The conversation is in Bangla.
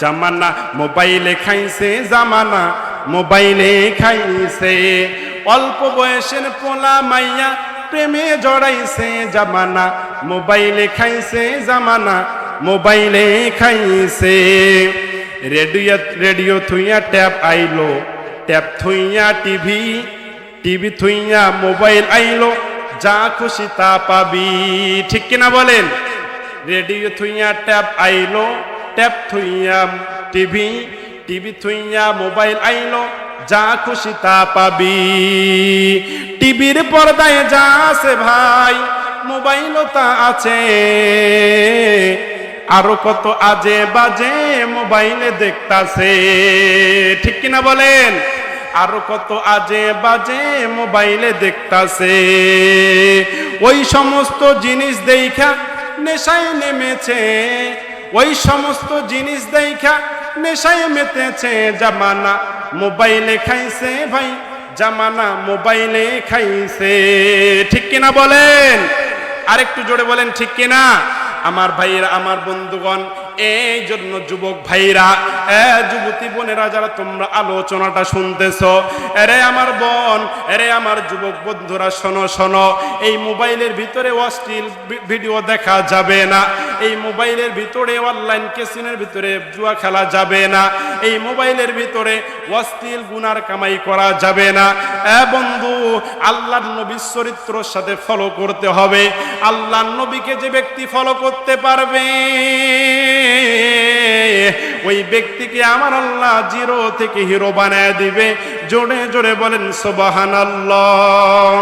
জামানা, মোবাইলে খাইছে জামানা, মোবাইলে খাইছে। অল্প বয়সের পোলা মাইয়া প্রেমে জড়াইছে জামানা, মোবাইলে খাইছে জামানা, মোবাইলে খাইছে। রেডিও রেডিও থুইয়া ট্যাপ আইলো ট্যাপ থুইয়া টিভি টিভি থুইয়া মোবাইল আইলো, যা খুশি তা পাবি। ঠিক কিনা বলেন? রেডিও থুইয়া ট্যাপ আইলো ট্যাপ থুইয়া টিভি টিভি থুইয়া মোবাইল আইলো যা খুশি তা পাবি টিভির পর্দায় যা আছে ভাই মোবাইলও তা আছে আরও কত আজে বাজে মোবাইলে দেখতাছে ঠিক কিনা বলেন আরও কত আজে বাজে মোবাইলে দেখতাছে ওই সমস্ত জিনিস দেখা নেশায় নেমেছে ওই সমস্ত জিনিস দেখা নেশায় মেতেছে জামানা। মোবাইলে খাইছে ভাই, জামানা মোবাইলে খাইছে। ঠিক কিনা বলেন? আরেকটু জোরে বলেন, ঠিক কিনা? আমার ভাইরা আমার বন্ধুগণ, এই জন্য যুবক ভাইরা যুবতী বোনেরা, যারা তোমরা আলোচনাটা শুনতেছ, এরে আমার বোন, এরে আমার যুবক বন্ধুরা, শোনো শোনো, এই মোবাইলের ভিতরে অশ্লীল ভিডিও দেখা যাবে না। এই মোবাইলের ভিতরে অনলাইন কেসিনের ভিতরে জুয়া খেলা যাবে না। এই মোবাইলের ভিতরে অশ্লীল গুনার কামাই করা যাবে না। এ বন্ধু, আল্লাহর নবীর চরিত্রর সাথে ফলো করতে হবে। আল্লাহর নবীকে যে ব্যক্তি ফলো করতে পারবে, ওই ব্যক্তিকে আমার আল্লাহ জিরো থেকে হিরো বানায় দিবে। জোরে জোরে বলেন সোবাহান আল্লাহ